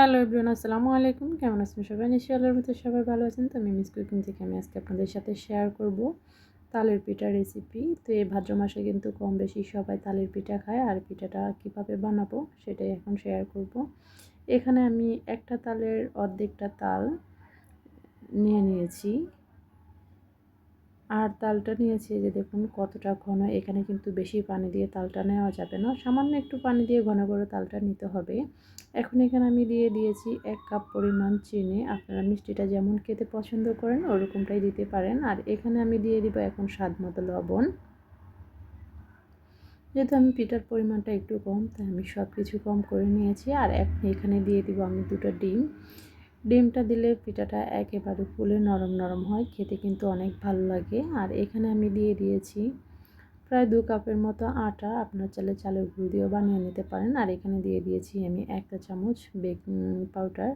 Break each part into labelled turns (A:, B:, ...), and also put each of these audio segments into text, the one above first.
A: Hello everyone, আসসালামু আলাইকুম। কেমন আছেন সবাই? নিশ্চয়ই আল্লাহর মতো সবাই ভালো আছেন। তো আমি মিস কুকিং থেকে আমি আজকে আপনাদের সাথে শেয়ার করব তালের পিঠা রেসিপি তো এই ভাদ্র মাসে কিন্তু কম বেশি সবাই তালের পিঠা খায়। আর পিঠাটা কীভাবে বানাবো সেটাই এখন শেয়ার করব। এখানে আমি একটা তালের অর্ধেকটা তাল নিয়ে নিয়েছি। আর তালটা নিয়েছি যে দেখুন কতটা ঘন। এখানে কিন্তু বেশি পানি দিয়ে তালটা নেওয়া যাবে না। সামান্য একটু পানি দিয়ে ঘন করে তালটা নিতে হবে। এখন এখানে আমি দিয়ে দিয়েছি এক কাপ পরিমাণ চিনি। আপনারা মিষ্টিটা যেমন খেতে পছন্দ করেন, ওরকমটাই দিতে পারেন। আর এখানে আমি দিয়ে দিব এখন স্বাদ মতো লবণ। যেহেতু আমি পিঠার পরিমাণটা একটু কম, তাই আমি সব কিছু কম করে নিয়েছি। আর এখন এখানে দিয়ে দিব আমি দুটো ডিম। ডিমটা দিলে পিঠাটা একেবারে ফুলে নরম নরম হয়, খেতে কিন্তু অনেক ভালো লাগে। আর এখানে আমি দিয়ে দিয়েছি প্রায় দু কাপের মতো আটা, আপনার চালে চালের গুঁড়ো দিয়েও বানিয়ে নিতে পারেন। আর এখানে দিয়ে দিয়েছি আমি একটা চামচ বেকিং পাউডার।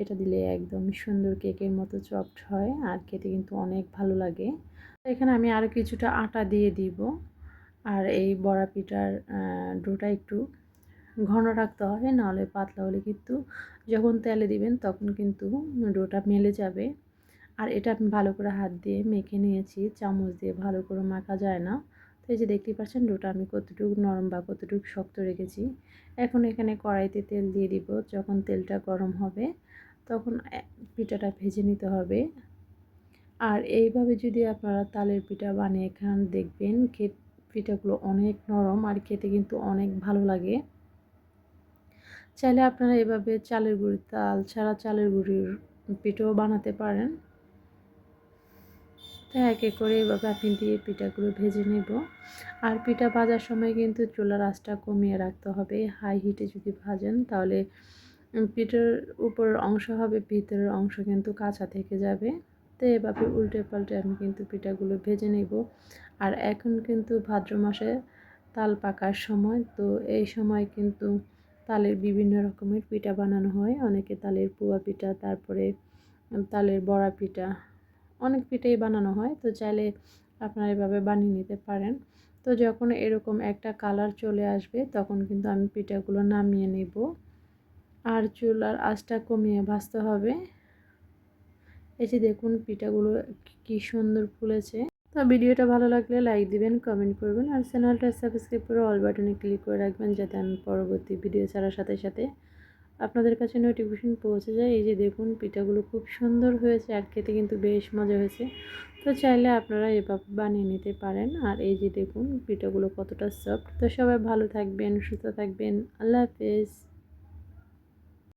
A: এটা দিলে একদম সুন্দর কেকের মতো চপড হয় আর খেতে কিন্তু অনেক ভালো লাগে। এখানে আমি আরও কিছুটা আটা দিয়ে দিব। আর এই বড়া পিঠার ডোটা একটু ঘন রাখতে হবে নাহলে পাতলা হলে কিন্তু যখন তেলে দিবেন তখন কিন্তু ডোটা মেলে যাবে। আর এটা আমি ভালো করে হাত দিয়ে মেখে নিয়েছি, চামচ দিয়ে ভালো করে মাখা যায় না। তো এই যে দেখতেই পাচ্ছেন ডোটা আমি কতটুকু নরম বা কতটুকু শক্ত রেখেছি। এখন এখানে কড়াইতে তেল দিয়ে দিব, যখন তেলটা গরম হবে তখন পিঠাটা ভেজে নিতে হবে। আর এইভাবে যদি আপনারা তালের পিঠা বানিয়ে খান, দেখবেন পিঠাগুলো অনেক নরম আর খেতে কিন্তু অনেক ভালো লাগে। চাইলে আপনারা এভাবে চালের গুঁড়ি, তাল ছাড়া চালের গুঁড়ির পিঠাও বানাতে পারেন। তাই এক এক করে এভাবে আপনি দিয়ে পিঠাগুলো ভেজে নেব। আর পিঠা ভাজার সময় কিন্তু চুলার আঁচটা কমিয়ে রাখতে হবে। হাই হিটে যদি ভাজেন তাহলে পিঠের উপরের অংশ হবে, ভিতরের অংশ কিন্তু কাঁচা থেকে যাবে। তো এভাবে উল্টে পাল্টে আমি কিন্তু পিঠাগুলো ভেজে নেব। আর এখন কিন্তু ভাদ্র মাসে তাল পাকার সময়, তো এই সময় কিন্তু তালের বিভিন্ন রকমের পিঠা বানানো হয়। অনেকে তালের পুয়া পিঠা, তারপরে তালের বড়া পিঠা, অনেক পিঠাই বানানো হয়। তো চাইলে আপনারা এভাবে বানিয়ে নিতে পারেন। তো যখন এরকম একটা কালার চলে আসবে, তখন কিন্তু আমি পিঠাগুলো নামিয়ে নেব। আর চুলার আঁচটা কমিয়ে ভাজতে হবে। এই যে দেখুন, পিঠাগুলো কি সুন্দর ফুলেছে। তো ভিডিওটা ভালো লাগলে লাইক দিবেন কমেন্ট করবেন আর চ্যানেলটা সাবস্ক্রাইব করে অল বাটনে ক্লিক করে রাখবেন যাতে আমি পরবর্তী ভিডিও ছাড়ার সাথে সাথে আপনাদের কাছে নোটিফিকেশন পৌঁছে যায়। এই যে দেখুন, পিঠাগুলো খুব সুন্দর হয়েছে আর খেতে কিন্তু বেশ মজা হয়েছে। তো চাইলে আপনারা এভাবে বানিয়ে নিতে পারেন। আর এই যে দেখুন, পিঠাগুলো কতটা সফট তো সবাই ভালো থাকবেন, সুস্থ থাকবেন। আল্লাহ হাফেজ।